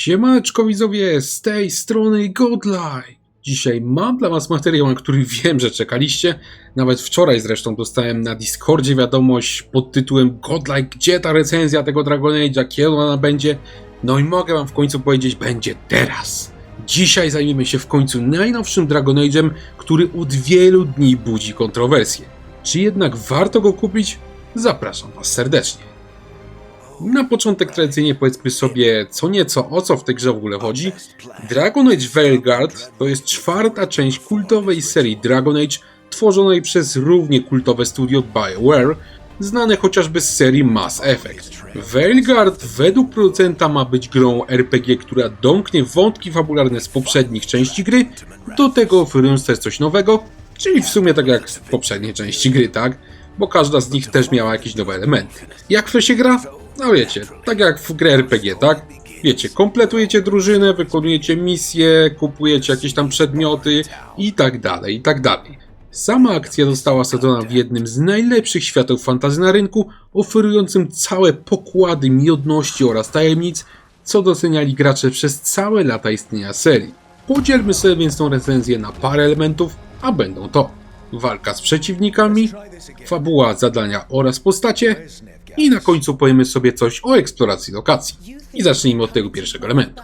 Siemaneczko widzowie, z tej strony Godlike. Dzisiaj mam dla was materiał, na który wiem, że czekaliście. Nawet wczoraj zresztą dostałem na Discordzie wiadomość pod tytułem Godlike, gdzie ta recenzja tego Dragon Age'a, kiedy ona będzie? No i mogę wam w końcu powiedzieć, będzie teraz. Dzisiaj zajmiemy się w końcu najnowszym Dragon Age'em, który od wielu dni budzi kontrowersje. Czy jednak warto go kupić? Zapraszam was serdecznie. Na początek tradycyjnie powiedzmy sobie co nieco o co w tej grze w ogóle chodzi. Dragon Age Veilguard to jest czwarta część kultowej serii Dragon Age tworzonej przez równie kultowe studio BioWare, znane chociażby z serii Mass Effect. Veilguard według producenta ma być grą RPG, która domknie wątki fabularne z poprzednich części gry, do tego oferując też coś nowego, czyli w sumie tak jak w poprzedniej części gry, tak? Bo każda z nich też miała jakieś nowe elementy. Jak to się gra? No wiecie, tak jak w grę RPG, tak? Wiecie, kompletujecie drużynę, wykonujecie misje, kupujecie jakieś tam przedmioty i tak dalej, i tak dalej. Sama akcja została osadzona w jednym z najlepszych światów fantazy na rynku, oferującym całe pokłady miodności oraz tajemnic, co doceniali gracze przez całe lata istnienia serii. Podzielmy sobie więc tą recenzję na parę elementów, a będą to walka z przeciwnikami, fabuła, zadania oraz postacie i na końcu powiemy sobie coś o eksploracji lokacji. I zacznijmy od tego pierwszego elementu.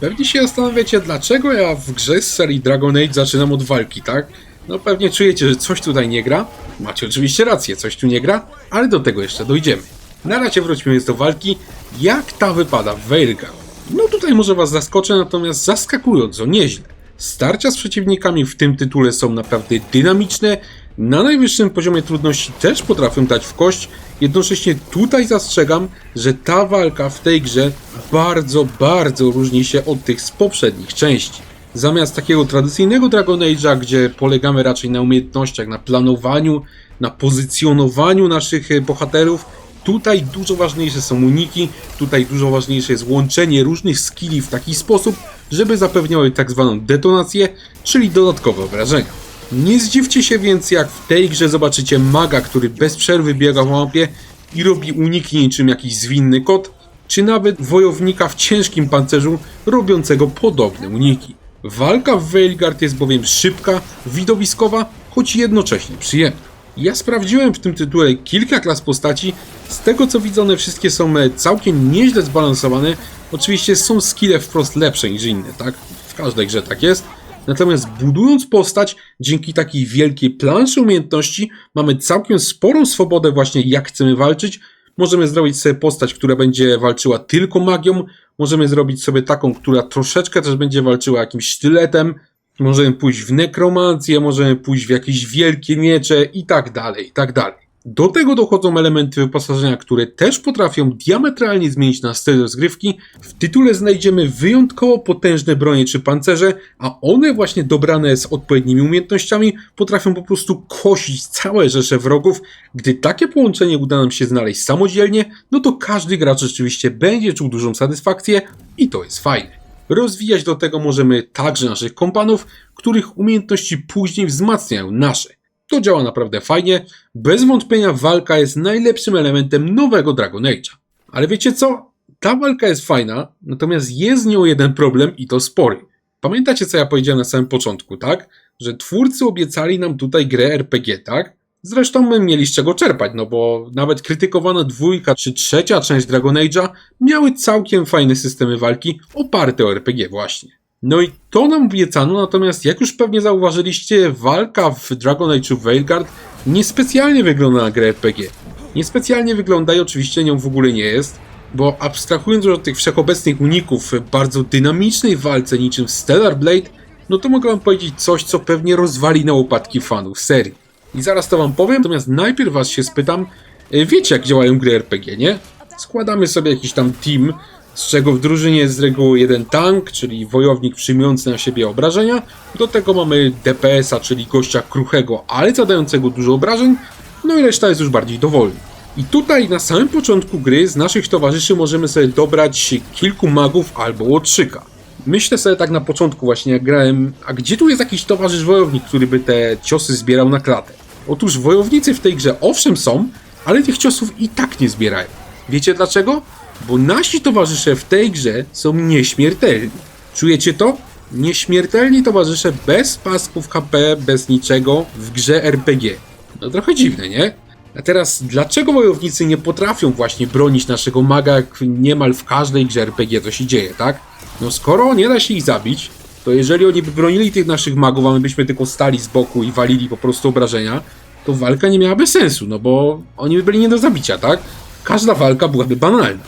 Pewnie się zastanawiacie, dlaczego ja w grze z serii Dragon Age zaczynam od walki, tak? No pewnie czujecie, że coś tutaj nie gra. Macie oczywiście rację, coś tu nie gra, ale do tego jeszcze dojdziemy. Na razie wróćmy więc do walki. Jak ta wypada w Veilguard? No tutaj może was zaskoczę, natomiast zaskakująco nieźle. Starcia z przeciwnikami w tym tytule są naprawdę dynamiczne, na najwyższym poziomie trudności też potrafią dać w kość, jednocześnie tutaj zastrzegam, że ta walka w tej grze bardzo, bardzo różni się od tych z poprzednich części. Zamiast takiego tradycyjnego Dragon Age'a, gdzie polegamy raczej na umiejętnościach, na planowaniu, na pozycjonowaniu naszych e, bohaterów, tutaj dużo ważniejsze są uniki, tutaj dużo ważniejsze jest łączenie różnych skilli w taki sposób, żeby zapewniały tak zwaną detonację, czyli dodatkowe obrażenia. Nie zdziwcie się więc, jak w tej grze zobaczycie maga, który bez przerwy biega w mapie i robi uniki niczym jakiś zwinny kot, czy nawet wojownika w ciężkim pancerzu robiącego podobne uniki. Walka w Veilguard jest bowiem szybka, widowiskowa, choć jednocześnie przyjemna. Ja sprawdziłem w tym tytule kilka klas postaci, z tego co widzę one wszystkie są e, całkiem nieźle zbalansowane, oczywiście są skille wprost lepsze niż inne, tak? W każdej grze tak jest, Natomiast budując postać, dzięki takiej wielkiej planszy umiejętności, mamy całkiem sporą swobodę właśnie jak chcemy walczyć. Możemy zrobić sobie postać, która będzie walczyła tylko magią, możemy zrobić sobie taką, która troszeczkę też będzie walczyła jakimś sztyletem, możemy pójść w nekromancję, możemy pójść w jakieś wielkie miecze i tak dalej, i tak dalej. Do tego dochodzą elementy wyposażenia, które też potrafią diametralnie zmienić nasz styl rozgrywki. W tytule znajdziemy wyjątkowo potężne bronie czy pancerze, a one właśnie dobrane z odpowiednimi umiejętnościami potrafią po prostu kosić całe rzesze wrogów. Gdy takie połączenie uda nam się znaleźć samodzielnie, no to każdy gracz rzeczywiście będzie czuł dużą satysfakcję i to jest fajne. Rozwijać do tego możemy także naszych kompanów, których umiejętności później wzmacniają nasze. To działa naprawdę fajnie. Bez wątpienia walka jest najlepszym elementem nowego Dragon Age'a. Ale wiecie co? Ta walka jest fajna, natomiast jest z nią jeden problem i to spory. Pamiętacie co ja powiedziałem na samym początku, tak? Że twórcy obiecali nam tutaj grę RPG, tak? Zresztą my mieli z czego czerpać, no bo nawet krytykowana dwójka czy trzecia część Dragon Age'a miały całkiem fajne systemy walki oparte o RPG właśnie. No i to nam obiecano, natomiast jak już pewnie zauważyliście, walka w Dragon Age Veilguard niespecjalnie wygląda na grę RPG. Niespecjalnie wygląda i oczywiście nią w ogóle nie jest, bo abstrahując od tych wszechobecnych uników w bardzo dynamicznej walce niczym Stellar Blade, no to mogę wam powiedzieć coś, co pewnie rozwali na łopatki fanów serii. I zaraz to wam powiem, natomiast najpierw was się spytam, e, wiecie jak działają gry RPG, nie? Składamy sobie jakiś tam team, z czego w drużynie jest z reguły jeden tank, czyli wojownik przyjmujący na siebie obrażenia. Do tego mamy DPS-a, czyli gościa kruchego, ale zadającego dużo obrażeń, no i reszta jest już bardziej dowolna. I tutaj na samym początku gry z naszych towarzyszy możemy sobie dobrać kilku magów albo łotrzyka. Myślę sobie tak na początku właśnie jak grałem, a gdzie tu jest jakiś towarzysz wojownik, który by te ciosy zbierał na klatę? Otóż wojownicy w tej grze owszem są, ale tych ciosów i tak nie zbierają. Wiecie dlaczego? Bo nasi towarzysze w tej grze są nieśmiertelni. Czujecie to? Nieśmiertelni towarzysze bez pasków HP, bez niczego w grze RPG. No trochę dziwne, nie? A teraz, dlaczego wojownicy nie potrafią właśnie bronić naszego maga, jak niemal w każdej grze RPG to się dzieje, tak? No skoro nie da się ich zabić, to jeżeli oni by bronili tych naszych magów, a my byśmy tylko stali z boku i walili po prostu obrażenia, to walka nie miałaby sensu, no bo oni by byli nie do zabicia, tak? Każda walka byłaby banalna.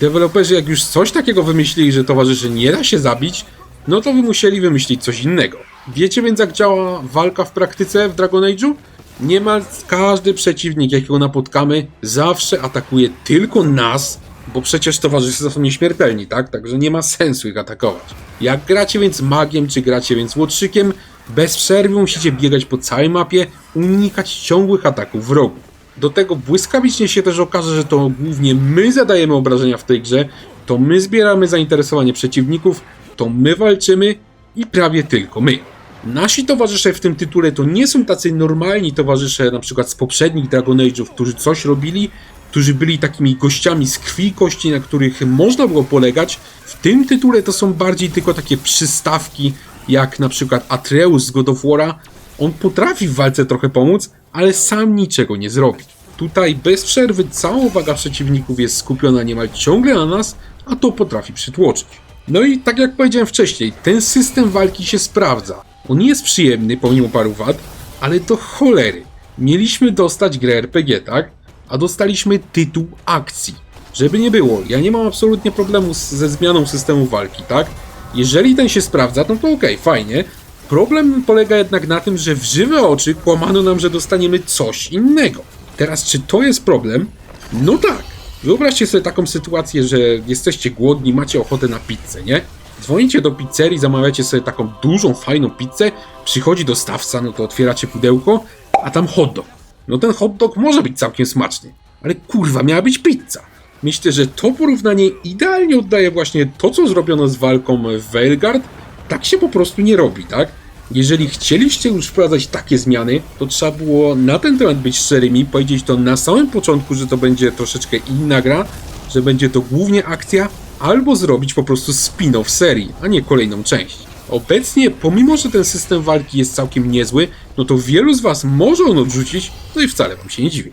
Deweloperzy jak już coś takiego wymyślili, że towarzyszy nie da się zabić, no to by musieli wymyślić coś innego. Wiecie więc jak działa walka w praktyce w Dragon Age'u? Niemal każdy przeciwnik, jakiego napotkamy, zawsze atakuje tylko nas, bo przecież towarzysze są nieśmiertelni, tak? Także nie ma sensu ich atakować. Jak gracie więc magiem, czy gracie więc łotrzykiem, bez przerwy musicie biegać po całej mapie, unikać ciągłych ataków wrogów. Do tego błyskawicznie się też okaże, że to głównie my zadajemy obrażenia w tej grze, to my zbieramy zainteresowanie przeciwników, to my walczymy i prawie tylko my. Nasi towarzysze w tym tytule to nie są tacy normalni towarzysze, na przykład z poprzednich Dragon Age'ów, którzy coś robili, którzy byli takimi gościami z krwi i kości, na których można było polegać. W tym tytule to są bardziej tylko takie przystawki, jak na przykład Atreus z God of War'a. On potrafi w walce trochę pomóc, ale sam niczego nie zrobi. Tutaj bez przerwy cała uwaga przeciwników jest skupiona niemal ciągle na nas, a to potrafi przytłoczyć. No i tak jak powiedziałem wcześniej, ten system walki się sprawdza. On jest przyjemny pomimo paru wad, ale do cholery. Mieliśmy dostać grę RPG, tak? A dostaliśmy tytuł akcji. Żeby nie było, ja nie mam absolutnie problemu z, ze zmianą systemu walki, tak? Jeżeli ten się sprawdza, no to okej, fajnie. Problem polega jednak na tym, że w żywe oczy kłamano nam, że dostaniemy coś innego. Teraz, czy to jest problem? No tak. Wyobraźcie sobie taką sytuację, że jesteście głodni, macie ochotę na pizzę, nie? Dzwonicie do pizzerii, zamawiacie sobie taką dużą, fajną pizzę, przychodzi dostawca, no to otwieracie pudełko, a tam hot dog. No ten hot dog może być całkiem smaczny, ale kurwa, miała być pizza. Myślę, że to porównanie idealnie oddaje właśnie to, co zrobiono z walką w Veilgard. Tak się po prostu nie robi, tak? Jeżeli chcieliście już wprowadzać takie zmiany, to trzeba było na ten temat być szczerymi, powiedzieć to na samym początku, że to będzie troszeczkę inna gra, że będzie to głównie akcja, albo zrobić po prostu spin-off serii, a nie kolejną część. Obecnie, pomimo że ten system walki jest całkiem niezły, no to wielu z Was może on odrzucić, no i wcale Wam się nie dziwię.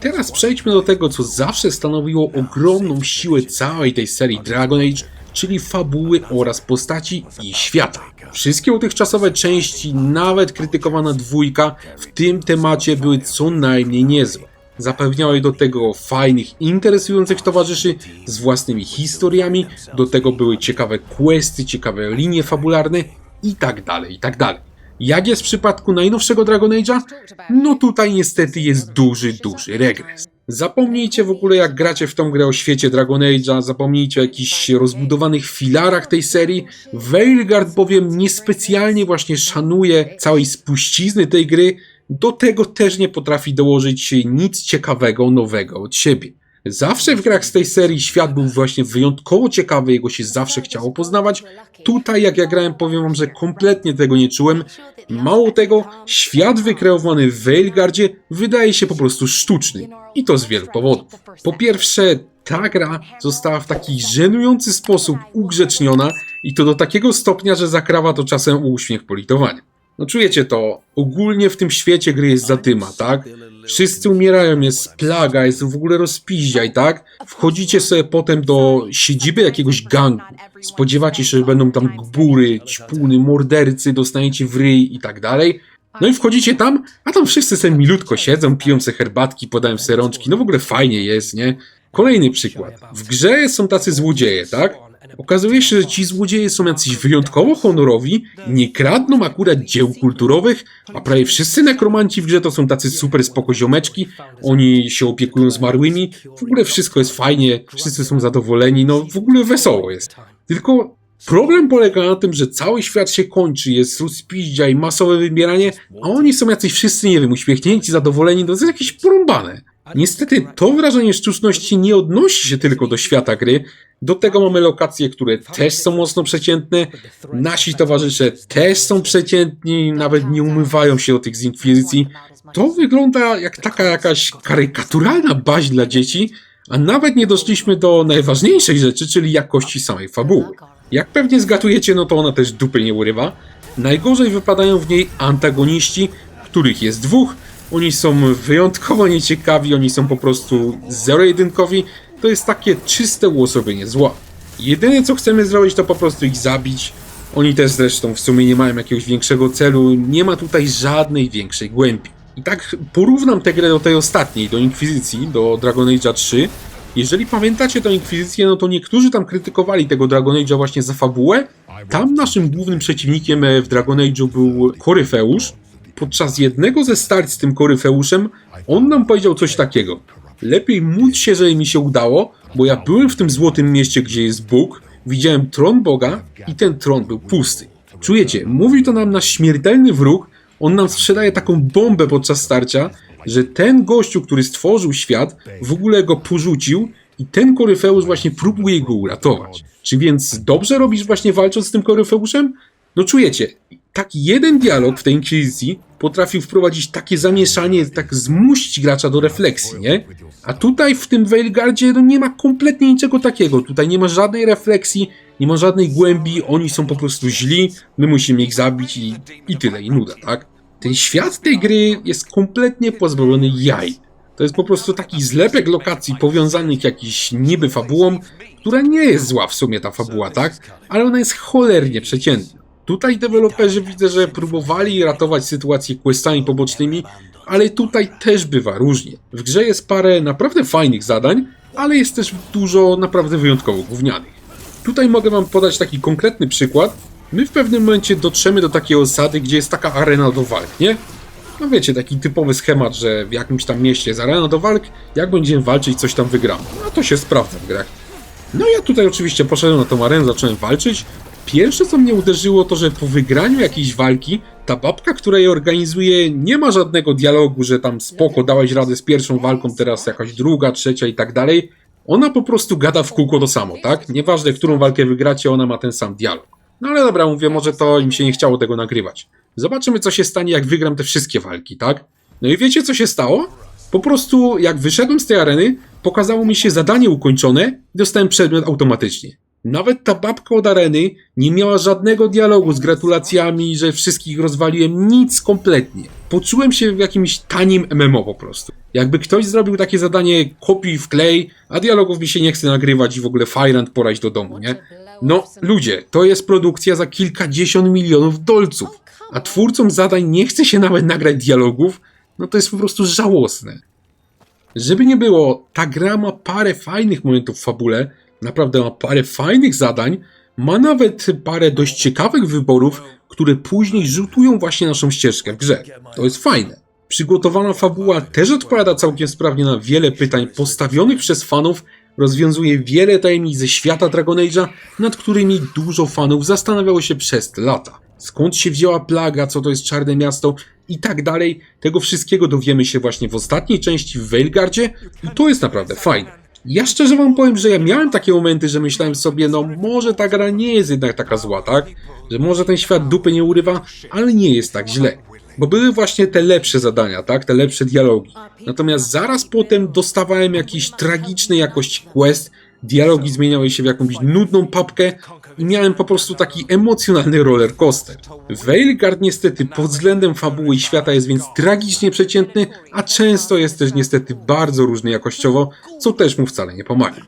Teraz przejdźmy do tego, co zawsze stanowiło ogromną siłę całej tej serii Dragon Age, czyli fabuły oraz postaci i świata. Wszystkie dotychczasowe części, nawet krytykowana dwójka, w tym temacie były co najmniej niezłe. Zapewniały do tego fajnych, interesujących towarzyszy z własnymi historiami, do tego były ciekawe questy, ciekawe linie fabularne i tak dalej, i tak. Jak jest w przypadku najnowszego Dragon Age'a? No tutaj niestety jest duży, duży regres. Zapomnijcie w ogóle jak gracie w tą grę o świecie Dragon Age'a, zapomnijcie o jakichś rozbudowanych filarach tej serii. Veilgard bowiem niespecjalnie właśnie szanuje całej spuścizny tej gry, do tego też nie potrafi dołożyć nic ciekawego, nowego od siebie. Zawsze w grach z tej serii świat był właśnie wyjątkowo ciekawy, jego się zawsze chciało poznawać. Tutaj, jak ja grałem, powiem wam, że kompletnie tego nie czułem. Mało tego, świat wykreowany w Veilgardzie wydaje się po prostu sztuczny. I to z wielu powodów. Po pierwsze, ta gra została w taki żenujący sposób ugrzeczniona i to do takiego stopnia, że zakrawa to czasem uśmiech politowania. No czujecie to, ogólnie w tym świecie gry jest zadyma, tak? Wszyscy umierają, jest plaga, jest w ogóle rozpiździaj, tak? Wchodzicie sobie potem do siedziby jakiegoś gangu. Spodziewacie się, że będą tam gbury, ćpuny, mordercy, dostaniecie w ryj i tak dalej. No i wchodzicie tam, a tam wszyscy sobie milutko siedzą, piją se herbatki, podają se rączki, no w ogóle fajnie jest, nie? Kolejny przykład. W grze są tacy złodzieje, tak? Okazuje się, że ci złodzieje są jacyś wyjątkowo honorowi, nie kradną akurat dzieł kulturowych, a prawie wszyscy nekromanci w grze to są tacy super spoko ziomeczki, oni się opiekują zmarłymi, w ogóle wszystko jest fajnie, wszyscy są zadowoleni, no w ogóle wesoło jest. Tylko problem polega na tym, że cały świat się kończy, jest rozpiździa i masowe wybieranie, a oni są jacyś wszyscy, nie wiem, uśmiechnięci, zadowoleni, to jest jakieś porąbane. Niestety to wrażenie sztuczności nie odnosi się tylko do świata gry. Do tego mamy lokacje, które też są mocno przeciętne. Nasi towarzysze też są przeciętni, nawet nie umywają się do tych z Inkwizycji. To wygląda jak taka jakaś karykaturalna baźń dla dzieci, A nawet nie doszliśmy do najważniejszej rzeczy, czyli jakości samej fabuły. Jak pewnie zgatujecie, no to ona też dupy nie urywa. Najgorzej wypadają w niej antagoniści, których jest dwóch. Oni są wyjątkowo nieciekawi, oni są po prostu zero-jedynkowi. To jest takie czyste uosobienie zła. Jedyne co chcemy zrobić to po prostu ich zabić. Oni też zresztą w sumie nie mają jakiegoś większego celu, nie ma tutaj żadnej większej głębi. I tak porównam tę grę do tej ostatniej, do Inkwizycji, do Dragon Age'a 3. Jeżeli pamiętacie tę Inkwizycję, no to niektórzy tam krytykowali tego Dragon Age'a właśnie za fabułę. Tam naszym głównym przeciwnikiem w Dragon Age'u był Koryfeusz. Podczas jednego ze starć z tym Koryfeuszem, on nam powiedział coś takiego. Lepiej módl się, że mi się udało, bo ja byłem w tym złotym mieście, gdzie jest Bóg, widziałem tron Boga i ten tron był pusty. Czujecie, mówi to nam nasz śmiertelny wróg, on nam sprzedaje taką bombę podczas starcia, że ten gościu, który stworzył świat, w ogóle go porzucił i ten Koryfeusz właśnie próbuje go uratować. Czy więc dobrze robisz właśnie walcząc z tym Koryfeuszem? No czujecie, taki jeden dialog w tej Inkwizycji potrafił wprowadzić takie zamieszanie, tak zmusić gracza do refleksji, nie? A tutaj w tym Veilgardzie no nie ma kompletnie niczego takiego. Tutaj nie ma żadnej refleksji, nie ma żadnej głębi, oni są po prostu źli, my musimy ich zabić i, i tyle, i nuda, tak? Ten świat tej gry jest kompletnie pozbawiony jaj. To jest po prostu taki zlepek lokacji powiązanych jakiś niby fabułą, która nie jest zła w sumie ta fabuła, tak? Ale ona jest cholernie przeciętna. Tutaj deweloperzy widzę, że próbowali ratować sytuację questami pobocznymi, ale tutaj też bywa różnie. W grze jest parę naprawdę fajnych zadań, ale jest też dużo naprawdę wyjątkowo gównianych. Tutaj mogę wam podać taki konkretny przykład. My w pewnym momencie dotrzemy do takiej osady, gdzie jest taka arena do walk, nie? No wiecie, taki typowy schemat, że w jakimś tam mieście jest arena do walk, jak będziemy walczyć, coś tam wygramy. No to się sprawdza w grach. No ja tutaj oczywiście poszedłem na tą arenę, zacząłem walczyć. Pierwsze co mnie uderzyło to, że po wygraniu jakiejś walki, ta babka, która je organizuje, nie ma żadnego dialogu, że tam spoko, dałeś radę z pierwszą walką, teraz jakaś druga, trzecia i tak dalej. Ona po prostu gada w kółko to samo, tak? Nieważne, którą walkę wygracie, ona ma ten sam dialog. No ale dobra, mówię, może to im się nie chciało tego nagrywać. Zobaczymy, co się stanie, jak wygram te wszystkie walki, tak? No i wiecie, co się stało? Po prostu, jak wyszedłem z tej areny, pokazało mi się zadanie ukończone dostałem przedmiot automatycznie. Nawet ta babka od areny nie miała żadnego dialogu z gratulacjami, że wszystkich rozwaliłem, nic kompletnie. Poczułem się w jakimś tanim MMO po prostu. Jakby ktoś zrobił takie zadanie kopiuj w klej, a dialogów mi się nie chce nagrywać i w ogóle Fajrant pora iść do domu, nie? No, ludzie, to jest produkcja za kilkadziesiąt milionów dolców, a twórcom zadań nie chce się nawet nagrać dialogów, no to jest po prostu żałosne. Żeby nie było, ta gra ma parę fajnych momentów w fabule, naprawdę ma parę fajnych zadań, ma nawet parę dość ciekawych wyborów, które później rzutują właśnie naszą ścieżkę w grze. To jest fajne. Przygotowana fabuła też odpowiada całkiem sprawnie na wiele pytań postawionych przez fanów, rozwiązuje wiele tajemnic ze świata Dragon Age'a, nad którymi dużo fanów zastanawiało się przez lata. Skąd się wzięła plaga, co to jest Czarne Miasto i tak dalej. Tego wszystkiego dowiemy się właśnie w ostatniej części w Veilgardzie i to jest naprawdę fajne. Ja szczerze wam powiem, że ja miałem takie momenty, że myślałem sobie, no może ta gra nie jest jednak taka zła, tak? Że może ten świat dupy nie urywa, ale nie jest tak źle. Bo były właśnie te lepsze zadania, tak? Te lepsze dialogi. Natomiast zaraz potem dostawałem jakiś tragicznej jakości quest, dialogi zmieniały się w jakąś nudną papkę i miałem po prostu taki emocjonalny roller coaster. Veilguard niestety pod względem fabuły i świata jest więc tragicznie przeciętny, a często jest też niestety bardzo różny jakościowo, co też mu wcale nie pomaga.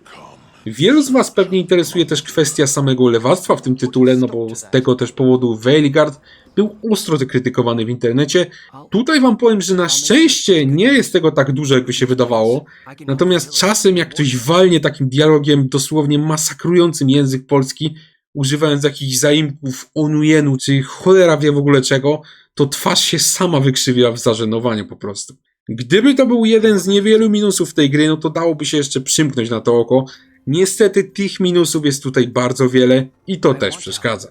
Wielu z Was pewnie interesuje też kwestia samego lewactwa w tym tytule, no bo z tego też powodu Veilguard był ostro krytykowany w internecie. Tutaj Wam powiem, że na szczęście nie jest tego tak dużo, jakby się wydawało. Natomiast czasem, jak ktoś walnie takim dialogiem dosłownie masakrującym język polski, używając jakichś zaimków onujenu, czy cholera wie w ogóle czego, to twarz się sama wykrzywia w zażenowaniu po prostu. Gdyby to był jeden z niewielu minusów tej gry, no to dałoby się jeszcze przymknąć na to oko. Niestety tych minusów jest tutaj bardzo wiele i to też przeszkadza.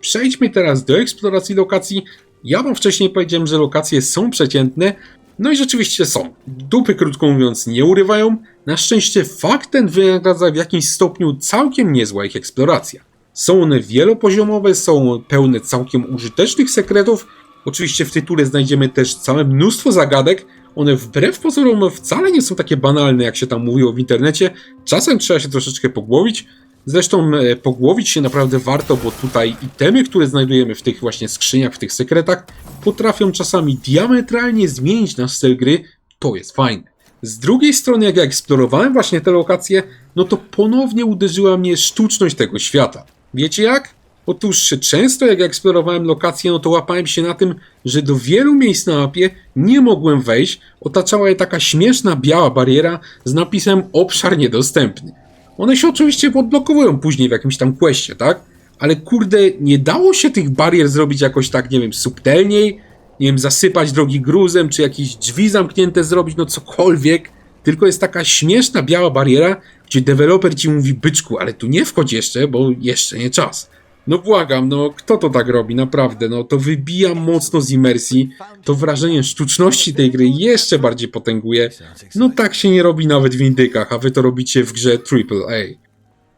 Przejdźmy teraz do eksploracji lokacji. Ja wam wcześniej powiedziałem, że lokacje są przeciętne, no i rzeczywiście są. Dupy, krótko mówiąc, nie urywają. Na szczęście fakt ten wynagradza w jakimś stopniu całkiem niezła ich eksploracja. Są one wielopoziomowe, są pełne całkiem użytecznych sekretów. Oczywiście w tytule znajdziemy też całe mnóstwo zagadek, one wbrew pozorom wcale nie są takie banalne, jak się tam mówiło w internecie. Czasem trzeba się troszeczkę pogłowić. Zresztą e, pogłowić się naprawdę warto, bo tutaj itemy, które znajdujemy w tych właśnie skrzyniach, w tych sekretach, potrafią czasami diametralnie zmienić nasz styl gry. To jest fajne. Z drugiej strony, jak ja eksplorowałem właśnie te lokacje, no to ponownie uderzyła mnie sztuczność tego świata. Wiecie jak? Otóż często jak eksplorowałem lokacje, no to łapałem się na tym, że do wielu miejsc na mapie nie mogłem wejść, otaczała je taka śmieszna biała bariera z napisem obszar niedostępny. One się oczywiście odblokowują później w jakimś tam questie, tak? Ale kurde, nie dało się tych barier zrobić jakoś tak, nie wiem, subtelniej, nie wiem, zasypać drogi gruzem, czy jakieś drzwi zamknięte zrobić, no cokolwiek. Tylko jest taka śmieszna biała bariera, gdzie deweloper ci mówi, byczku, ale tu nie wchodź jeszcze, bo jeszcze nie czas. No błagam, no kto to tak robi, naprawdę, no to wybija mocno z imersji, to wrażenie sztuczności tej gry jeszcze bardziej potęguje. No tak się nie robi nawet w indykach, a wy to robicie w grze AAA.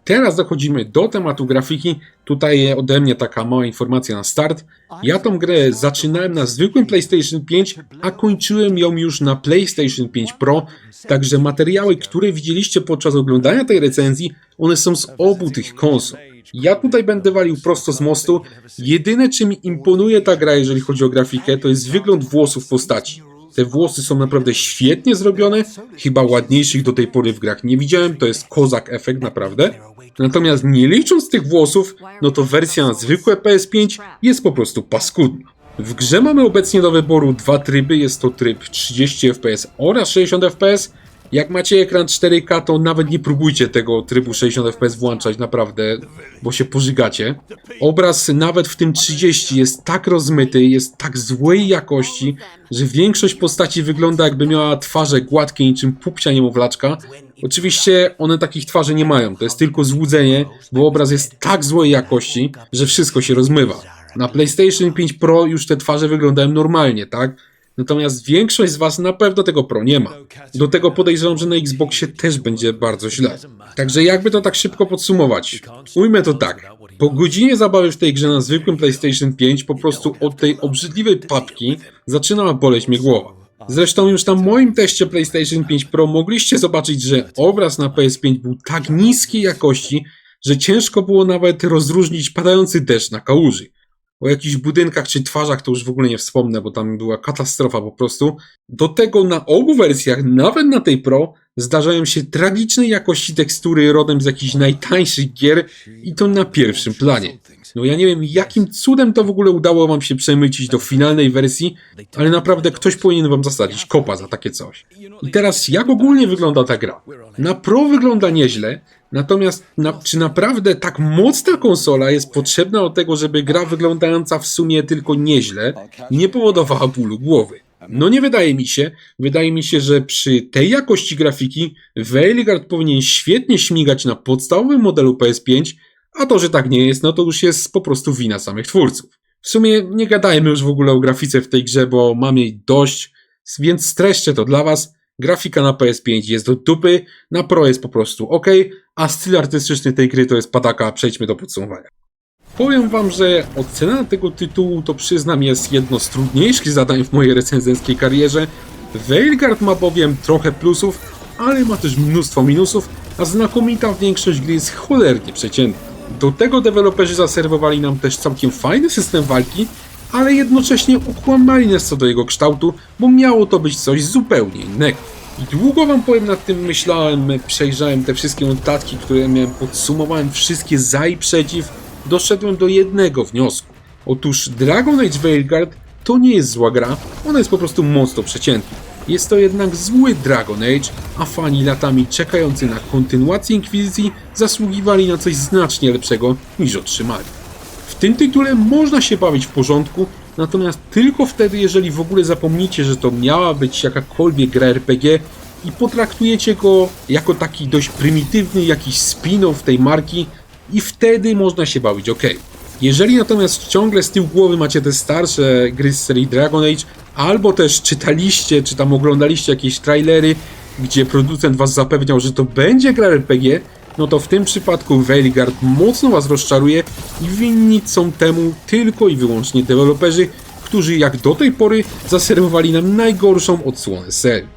Teraz dochodzimy do tematu grafiki. Tutaj ode mnie taka mała informacja na start. Ja tą grę zaczynałem na zwykłym PlayStation 5, a kończyłem ją już na PlayStation 5 Pro. Także materiały, które widzieliście podczas oglądania tej recenzji, one są z obu tych konsol. Ja tutaj będę walił prosto z mostu. Jedyne, czym mi imponuje ta gra, jeżeli chodzi o grafikę, to jest wygląd włosów postaci. Te włosy są naprawdę świetnie zrobione, chyba ładniejszych do tej pory w grach nie widziałem, to jest kozak efekt naprawdę. Natomiast nie licząc tych włosów, no to wersja na zwykłe PS5 jest po prostu paskudna. W grze mamy obecnie do wyboru dwa tryby, jest to tryb 30 fps oraz 60 fps. Jak macie ekran 4K, to nawet nie próbujcie tego trybu 60 fps włączać, naprawdę, bo się pożygacie. Obraz nawet w tym 30 jest tak rozmyty, jest tak złej jakości, że większość postaci wygląda jakby miała twarze gładkie niczym pupcia niemowlaczka. Oczywiście one takich twarzy nie mają, to jest tylko złudzenie, bo obraz jest tak złej jakości, że wszystko się rozmywa. Na PlayStation 5 Pro już te twarze wyglądają normalnie, tak? Natomiast większość z Was na pewno tego Pro nie ma. Do tego podejrzewam, że na Xboxie też będzie bardzo źle. Także jakby to tak szybko podsumować? Ujmę to tak. Po godzinie zabawy w tej grze na zwykłym PlayStation 5 po prostu od tej obrzydliwej papki zaczyna boleć mnie głowa. Zresztą już na moim teście PlayStation 5 Pro mogliście zobaczyć, że obraz na PS5 był tak niskiej jakości, że ciężko było nawet rozróżnić padający deszcz na kałuży. O jakichś budynkach czy twarzach to już w ogóle nie wspomnę, bo tam była katastrofa po prostu. Do tego na obu wersjach, nawet na tej Pro, zdarzają się tragicznej jakości tekstury rodem z jakichś najtańszych gier i to na pierwszym planie. No ja nie wiem, jakim cudem to w ogóle udało wam się przemycić do finalnej wersji, ale naprawdę ktoś powinien wam zasadzić kopa za takie coś. I teraz, jak ogólnie wygląda ta gra? Na Pro wygląda nieźle, natomiast na, czy naprawdę tak mocna konsola jest potrzebna do tego, żeby gra wyglądająca w sumie tylko nieźle nie powodowała bólu głowy? No nie wydaje mi się. Wydaje mi się, że przy tej jakości grafiki Veilguard powinien świetnie śmigać na podstawowym modelu PS5, a to, że tak nie jest, no to już jest po prostu wina samych twórców. W sumie nie gadajmy już w ogóle o grafice w tej grze, bo mam jej dość, więc streszczę to dla was. Grafika na PS5 jest do dupy, na Pro jest po prostu ok, a styl artystyczny tej gry to jest padaka, przejdźmy do podsumowania. Powiem wam, że ocena tego tytułu to przyznam jest jedno z trudniejszych zadań w mojej recenzenckiej karierze. Veilguard ma bowiem trochę plusów, ale ma też mnóstwo minusów, a znakomita większość gry jest cholernie przeciętna. Do tego deweloperzy zaserwowali nam też całkiem fajny system walki, ale jednocześnie okłamali nas co do jego kształtu, bo miało to być coś zupełnie innego. I długo wam powiem nad tym myślałem, przejrzałem te wszystkie notatki, które miałem, podsumowałem wszystkie za i przeciw, doszedłem do jednego wniosku. Otóż Dragon Age Veilguard to nie jest zła gra, ona jest po prostu mocno przeciętna. Jest to jednak zły Dragon Age, a fani latami czekający na kontynuację Inkwizycji zasługiwali na coś znacznie lepszego niż otrzymali. W tym tytule można się bawić w porządku, natomiast tylko wtedy, jeżeli w ogóle zapomnicie, że to miała być jakakolwiek gra RPG i potraktujecie go jako taki dość prymitywny jakiś spin-off tej marki i wtedy można się bawić ok. Jeżeli natomiast ciągle z tyłu głowy macie te starsze gry z serii Dragon Age, albo też czytaliście, czy tam oglądaliście jakieś trailery, gdzie producent was zapewniał, że to będzie gra RPG, no to w tym przypadku Veilguard mocno was rozczaruje i winni są temu tylko i wyłącznie deweloperzy, którzy jak do tej pory zaserwowali nam najgorszą odsłonę serii.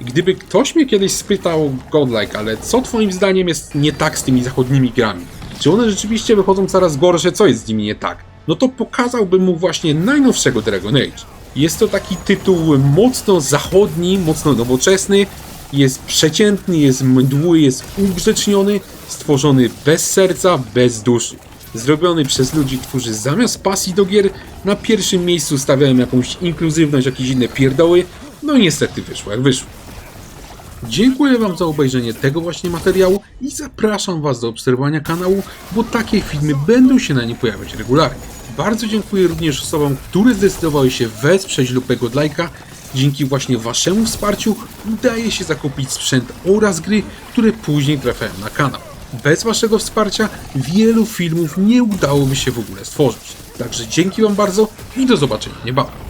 Gdyby ktoś mnie kiedyś spytał, Godlike, ale co twoim zdaniem jest nie tak z tymi zachodnimi grami? Czy one rzeczywiście wychodzą coraz gorsze, co jest z nimi nie tak? No to pokazałbym mu właśnie najnowszego Dragon Age. Jest to taki tytuł mocno zachodni, mocno nowoczesny, jest przeciętny, jest mdły, jest ugrzeczniony, stworzony bez serca, bez duszy. Zrobiony przez ludzi, którzy zamiast pasji do gier na pierwszym miejscu stawiają jakąś inkluzywność, jakieś inne pierdoły, no i niestety wyszło jak wyszło. Dziękuję Wam za obejrzenie tego właśnie materiału i zapraszam Was do obserwowania kanału, bo takie filmy będą się na nim pojawiać regularnie. Bardzo dziękuję również osobom, które zdecydowały się wesprzeć lupę Godlajka. Dzięki właśnie Waszemu wsparciu udaje się zakupić sprzęt oraz gry, które później trafiają na kanał. Bez Waszego wsparcia wielu filmów nie udałoby się w ogóle stworzyć. Także dzięki Wam bardzo i do zobaczenia niebawem.